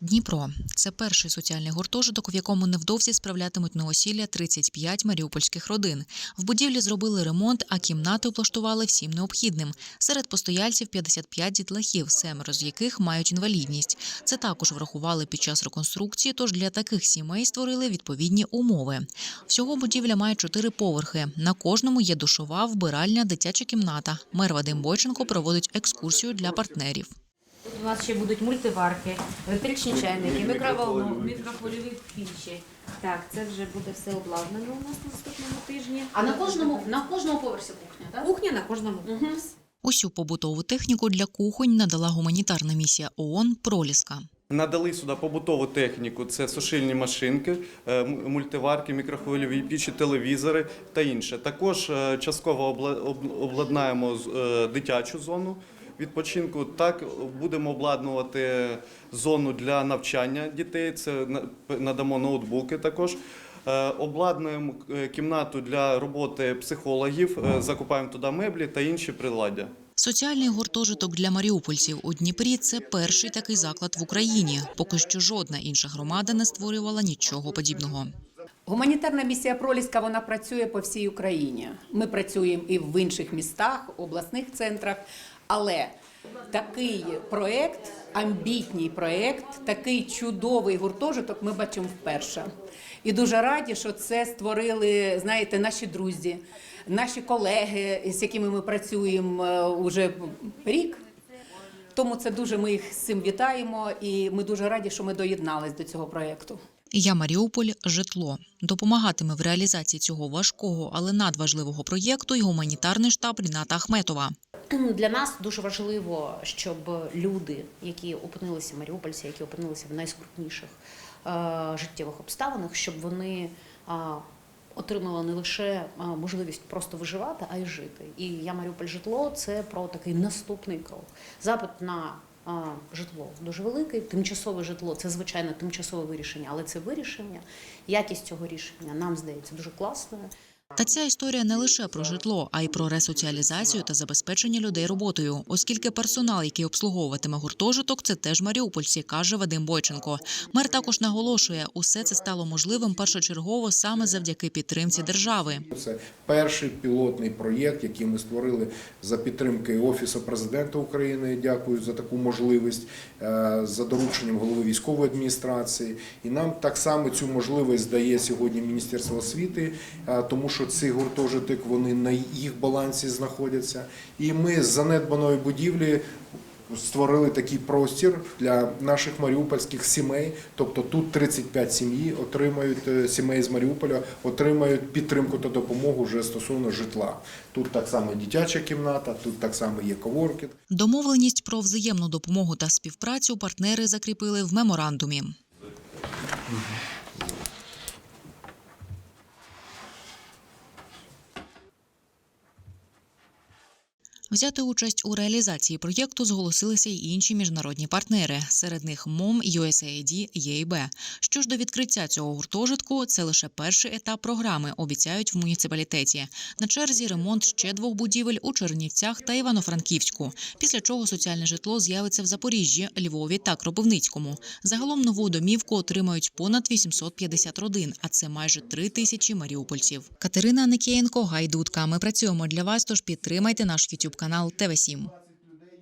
Дніпро це перший соціальний гуртожиток, в якому невдовзі справлятимуть новосілля 35 маріупольських родин. В будівлі зробили ремонт, а кімнати облаштували всім необхідним. Серед постояльців 55 дітлахів, семеро з яких мають інвалідність. Це також врахували під час реконструкції. Тож для таких сімей створили відповідні умови. Всього будівля має чотири поверхи. На кожному є душова, вбиральня, дитяча кімната. Мер Вадим Бойченко проводить екскурсію для партнерів. Тут у нас ще будуть мультиварки, електричні чайники, мікроволну, мікрохвильові пічі. Так, це вже буде все обладнано у нас на наступному тижні. А на кожному на кожному поверсі кухня, так? кухня на кожному. Усю побутову техніку для кухонь надала гуманітарна місія ООН «Проліска». Надали сюди побутову техніку: це сушильні машинки, е, мультиварки, мікрохвильові пічі, телевізори та інше. Також е, частково обла- об- обладнаємо з- е, дитячу зону відпочинку. Так будемо обладнувати зону для навчання дітей. Це надамо ноутбуки також. Е, Обладнуємо е, кімнату для роботи психологів, е, закупаємо туди меблі та інші приладдя. Соціальний гуртожиток для маріупольців у Дніпрі це перший такий заклад в Україні. Поки що жодна інша громада не створювала нічого подібного. Гуманітарна місія Проліска вона працює по всій Україні. Ми працюємо і в інших містах, обласних центрах, але такий проект, амбітний проект, такий чудовий гуртожиток ми бачимо вперше. І дуже раді, що це створили, знаєте, наші друзі, наші колеги, з якими ми працюємо е, уже рік. Тому це дуже ми їх з цим вітаємо, і ми дуже раді, що ми доєднались до цього проекту. Я Маріуполь житло допомагатиме в реалізації цього важкого, але надважливого проєкту й гуманітарний штаб Ріната Ахметова. Для нас дуже важливо, щоб люди, які опинилися маріупольці, які опинилися в найскрутніших е, життєвих обставинах, щоб вони отримали не лише можливість просто виживати, а й жити. І я Маріуполь житло це про такий наступний крок. Запит на житло дуже великий. Тимчасове житло це звичайно тимчасове вирішення, але це вирішення. Якість цього рішення нам здається дуже класною. Та ця історія не лише про житло, а й про ресоціалізацію та забезпечення людей роботою, оскільки персонал, який обслуговуватиме гуртожиток, це теж маріупольці, каже Вадим Бойченко. Мер також наголошує, усе це стало можливим першочергово саме завдяки підтримці держави. Це перший пілотний проєкт, який ми створили за підтримки Офісу президента України. Дякую за таку можливість е, за дорученням голови військової адміністрації. І нам так само цю можливість дає сьогодні Міністерство освіти, е, тому що ці гуртожиток вони на їх балансі знаходяться. І ми з занедбаної будівлі. Створили такий простір для наших маріупольських сімей. Тобто тут 35 сім'ї отримають е, сімей з Маріуполя, отримають підтримку та допомогу вже стосовно житла. Тут так само дитяча кімната, тут так само є коворкінг. Домовленість про взаємну допомогу та співпрацю партнери закріпили в меморандумі. Взяти участь у реалізації проєкту зголосилися й інші міжнародні партнери. Серед них МОМ, USAID, ЄІБ. Що ж до відкриття цього гуртожитку, це лише перший етап програми, обіцяють в муніципалітеті. На черзі ремонт ще двох будівель у Чернівцях та Івано-Франківську. Після чого соціальне житло з'явиться в Запоріжжі, Львові та Кропивницькому. Загалом нову домівку отримають понад 850 родин, а це майже три тисячі маріупольців. Катерина Аникієнко, Гайдутка. Ми працюємо для вас, тож підтримайте наш YouTube канал ТВ 7